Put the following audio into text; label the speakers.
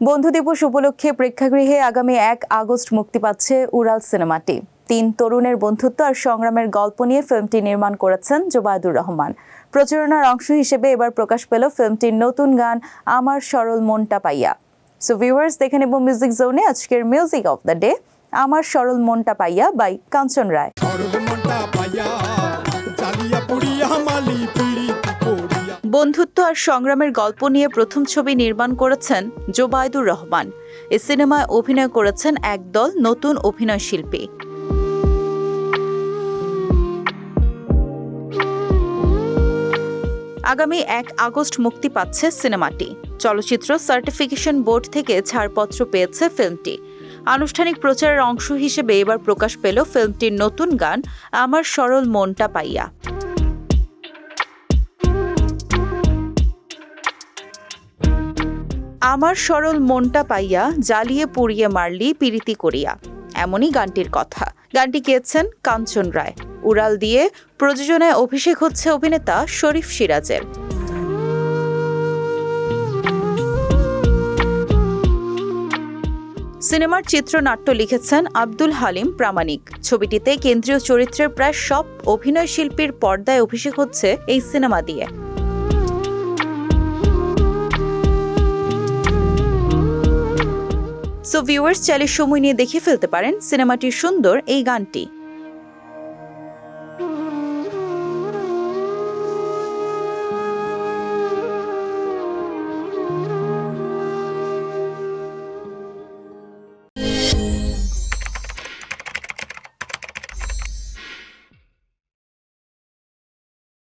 Speaker 1: বন্ধু দিবস উপলক্ষে প্রেক্ষাগৃহে আগামী এক আগস্ট মুক্তি পাচ্ছে উড়াল সিনেমাটি। তিন তরুণের বন্ধুত্ব আর সংগ্রামের গল্প নিয়ে ফিল্মটি নির্মাণ করেছেন জোবায়দুর রহমান। প্রচারণার অংশ হিসেবে এবার প্রকাশ পেল ফিল্মটির নতুন গান আমার সরল মনটা পাইয়া। সো ভিউয়ার্স দেখে নেব মিউজিক জোনে আজকের মিউজিক অফ দ্য ডে আমার সরল মনটা পাইয়া বাই কাঞ্চন রায়। বন্ধুত্ব আর সংগ্রামের গল্প নিয়ে প্রথম ছবি নির্মাণ করেছেন জোবায়দুর রহমান। এ সিনেমায় অভিনয় করেছেন একদল নতুন অভিনয় শিল্পী। আগামী এক আগস্ট মুক্তি পাচ্ছে সিনেমাটি। চলচ্চিত্র সার্টিফিকেশন বোর্ড থেকে ছাড়পত্র পেয়েছে ফিল্মটি। আনুষ্ঠানিক প্রচারের অংশ হিসেবে এবার প্রকাশ পেল ফিল্মটির নতুন গান, আমার সরল মনটা পাইয়া। আমার সরল মনটা পাইয়া জ্বালিয়ে পুড়িয়ে মারলি পিরিতি করিয়া। এমনই গানটির কথা। গানটি গেয়েছেন কাঞ্চন রায়। উড়াল দিয়ে প্রযোজনায় অভিষেক হচ্ছে অভিনেতা শরীফ সিরাজের। সিনেমার চিত্রনাট্য লিখেছেন আব্দুল হালিম প্রামাণিক। ছবিটিতে কেন্দ্রীয় চরিত্রের প্রায় সব অভিনয় শিল্পীর পর্দায় অভিষেক হচ্ছে এই সিনেমা দিয়ে। সো ভিউয়ার্স চাইলে সময় নিয়ে দেখে ফেলতে পারেন সিনেমাটির সুন্দর এই গানটি।